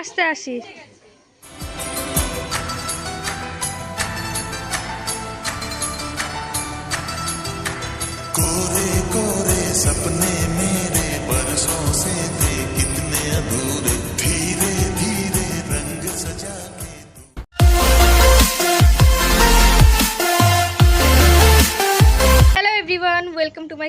আসতে আসি। করে করে সপন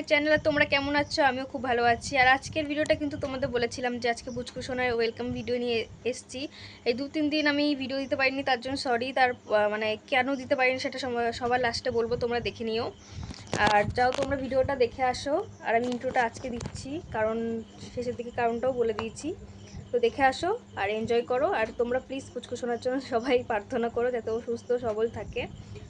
মাই চ্যানেল তোমরা কেমন আছো? আমিও খুব ভালো আছি। আর আজকের ভিডিওটা কিন্তু তোমাদের বলেছিলাম যে আজকে বুচকুশনের ওয়েলকাম ভিডিও নিয়ে এসেছি। এই দু তিন দিন আমি ভিডিও দিতে পারিনি, তার জন্য সরি তার মানে কেন দিতে পারিনি সেটা সবার লাস্টে বলব, তোমরা দেখে নিও। আর যাও তোমরা ভিডিওটা দেখে আসো। আর আমি ইন্ট্রোটা আজকে দিচ্ছি, কারণ শেষের দিকে কারণটাও বলে দিয়েছি। তো দেখে আসো আর এনজয় করো। আর তোমরা প্লিজ পুচকুশোনার জন্য সবাই প্রার্থনা করো, যাতে ও সুস্থ, সবল থাকে।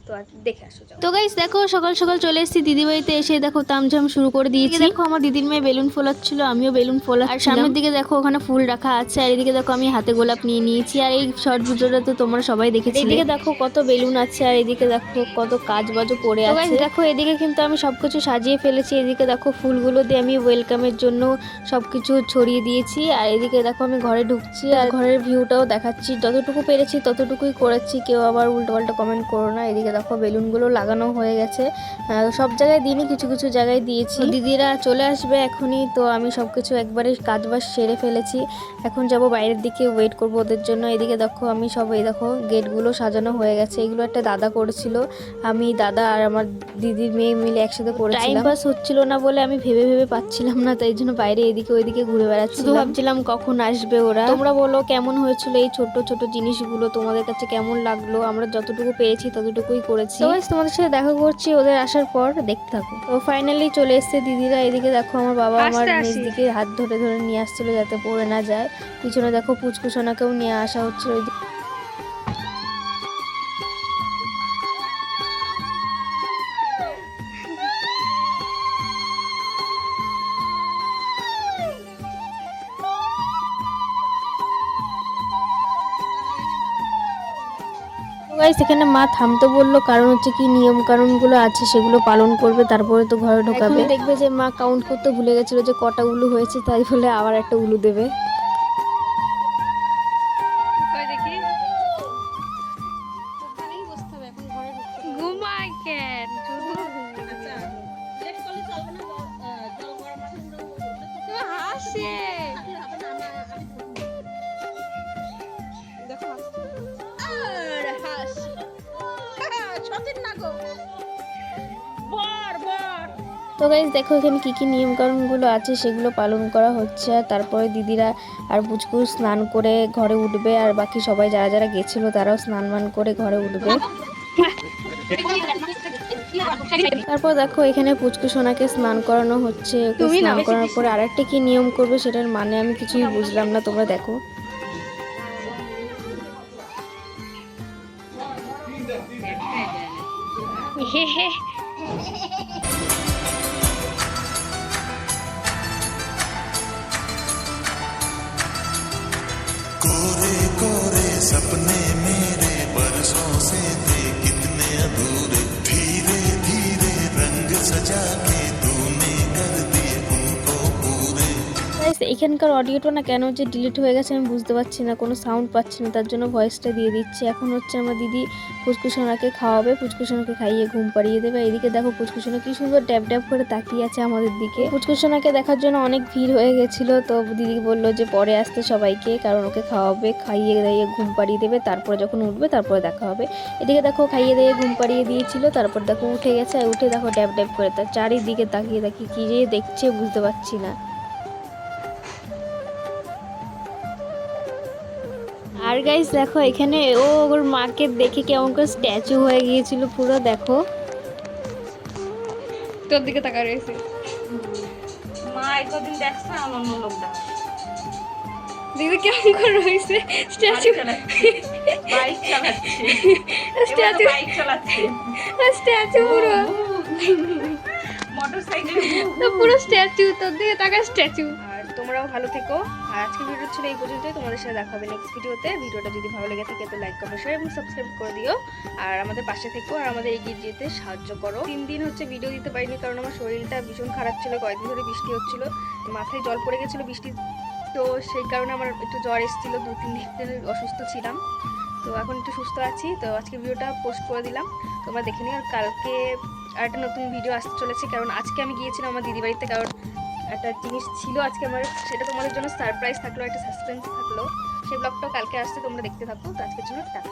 তো দেখে আসো তো গাইস দেখো সকাল সকাল চলে এসেছি দিদি বাড়িতে এসে দেখো তামঝাম শুরু করে দিয়েছি। দেখো আমার দিদির মেয়ে বেলুন ফোলাচ্ছিল আমিও বেলুন ফোলা আর সামনের দিকে দেখো ওখানে ফুল রাখা আছে আর এদিকে দেখো আমি হাতে গোলাপ নিয়ে নিয়েছি আর এই শর্ট ভিডিওটা তো তোমরা সবাই দেখেছি এদিকে দেখো কত বেলুন আছে আর এদিকে দেখো কত কাজ বাজও পড়ে আছে। দেখো এদিকে কিন্তু আমি সবকিছু সাজিয়ে ফেলেছি এদিকে দেখো ফুলগুলো দিয়ে আমি ওয়েলকামের জন্য সবকিছু ছড়িয়ে দিয়েছি আর এদিকে দেখো আমি ঘরে ঢুকছি আর ঘরের ভিউটাও দেখাচ্ছি। যতটুকু পেরেছি ততটুকুই করেছি কেউ আবার উল্টো পাল্টা কমেন্ট করো না এদিকে দেখো বেলুনগুলো লাগানো হয়ে গেছে। সব জায়গায় দিইনি কিছু কিছু জায়গায় দিয়েছি। দিদিরা চলে আসবে এখনই তো আমি সব কিছু একবারে কাজ বাজ সেরে ফেলেছি। এখন যাব বাইরের দিকে ওয়েট করব ওদের জন্য। এদিকে দেখো আমি সব এই দেখো গেটগুলো সাজানো হয়ে গেছে। এগুলো একটা দাদা করেছিল। আমি দাদা আর আমার দিদির মেয়ে মিলে একসাথে করেছিলাম। টাইম পাস হচ্ছিল না বলে আমি ভেবে ভেবে পাচ্ছিলাম না তাই জন্য বাইরে এদিকে ওইদিকে ঘুরে বেড়াচ্ছি শুধু ভাবছিলাম কখন আসবে ওরা। তোমরা বলো কেমন হয়েছিল এই ছোট ছোট জিনিসগুলো তোমাদের কাছে কেমন লাগল? আমরা যতটুকু পেরেছি ততটুকুই করেছি। তো তোমাদের সাথে দেখা করছি ওদের আসার পর দেখতে থাকো। তো ফাইনালি চলে এসছে দিদিরা এদিকে দেখো আমার বাবা আমার দিকে হাত ধরে ধরে নিয়ে আসছিল যাতে পড়ে না যায়। পিছনে দেখো পুচকুসোনাকেও নিয়ে আসা হচ্ছে হচ্ছিল। ওই গাইস এখানে মা থামতে বলল কারণ হচ্ছে কি নিয়ম কানুনগুলো আছে সেগুলো পালন করবে তারপরে তো ঘরে ঢোকাবে। দেখবে যে মা কাউন্ট করতে ভুলে গেছিল যে কটা উলু হয়েছে তাই বলে আবার একটা উলু দেবে। কই তো গাইস দেখো এখানে কি কি নিয়ম কানুনগুলো আছে সেগুলো পালন করা হচ্ছে। আর তারপরে দিদিরা আর পুচকু স্নান করে ঘরে উঠবে আর বাকি সবাই যারা যারা গেছিল তারাও স্নান মান করে ঘরে উঠবে। তারপর দেখো এখানে পুচকু সোনাকে স্নান করানো হচ্ছে। ওকে স্নান করানোর পরে আরেকটা কি নিয়ম করবে সেটার মানে আমি কিছুই বুঝলাম না তোমরা দেখো। হে হে। सपने এখানকার অডিওটা না কেন যে ডিলিট হয়ে গেছে আমি বুঝতে পারছি না, কোনো সাউন্ড পাচ্ছি না, তার জন্য ভয়েসটা দিয়ে দিচ্ছি। এখন হচ্ছে আমার দিদি ফুচকুসোনাকে খাওয়াবে ফুচকুসোনাকে খাইয়ে ঘুম পাড়িয়ে দেবে। এদিকে দেখো ফুচকুসোনা কি সুন্দর ড্যাব ড্যাব করে তাকিয়ে আছে আমাদের দিকে। ফুচকুসোনাকে দেখার জন্য অনেক ভিড় হয়ে গেছিল, তো দিদি বলল যে পরে আসতে সবাইকে, কারণ ওকে খাওয়াবে, খাইয়ে দাইয়ে ঘুম পাড়িয়ে দেবে, তারপরে যখন উঠবে তারপরে দেখা হবে। এদিকে দেখো খাইয়ে দিয়ে ঘুম পাড়িয়ে দিয়েছিল, তারপর দেখো উঠে গেছে উঠে দেখো ড্যাব ড্যাব করে তার চারিদিকে তাকিয়ে তাকিয়ে কি যে দেখছে বুঝতে পারছি না। আর গাইস দেখো এখানে ও ওর মাকে দেখে কেমন করে স্ট্যাচু হয়ে গিয়েছিল পুরো দেখো তোর দিকে তাকা রয়েছে মা এতদিন দেখছে আমার অন্য লোক দেখ দিদি কেমন করে রয়েছে স্ট্যাচু বাইক চালাচ্ছে স্ট্যাচু বাইক চালাচ্ছে স্ট্যাচু পুরো মোটর সাইকেল তো পুরো স্ট্যাচু তোর দিকে তাকা স্ট্যাচু তোমরাও ভালো থেকো। আর আজকে ভিডিও ছিল এই পর্যন্তই। তোমাদের সাথে দেখা হবে নেক্সট ভিডিওতে ভিডিওটা যদি ভালো লেগে থাকে, তো লাইক করো শেয়ার এবং সাবস্ক্রাইব করে দিও। আর আমাদের পাশে থেকো আর আমাদের এগিয়ে যেতে সাহায্য করো। তিন দিন হচ্ছে ভিডিও দিতে পারিনি কারণ আমার শরীরটা ভীষণ খারাপ ছিল। কয়েকদিন ধরে বৃষ্টি হচ্ছিল। মাথায় জল পড়ে গেছিল বৃষ্টি। তো সেই কারণে আমার একটু জ্বর এসেছিল। দু, তিন দিন অসুস্থ ছিলাম। তো এখন একটু সুস্থ আছি। তো আজকে ভিডিওটা পোস্ট করে দিলাম। তোমরা দেখে নিও। আর কালকে আর একটা নতুন ভিডিও আসতে চলেছে। কারণ আজকে আমি গিয়েছিলাম আমার দিদি বাড়িতে। কারণ একটা জিনিস ছিল আজকে আমার, সেটা তোমাদের জন্য সারপ্রাইজ থাকল, একটা সাসপেন্স থাকল। সেই ব্লগটা কালকে আসছে, তোমরা দেখতে থাকো। তো আজকের জন্য টাকা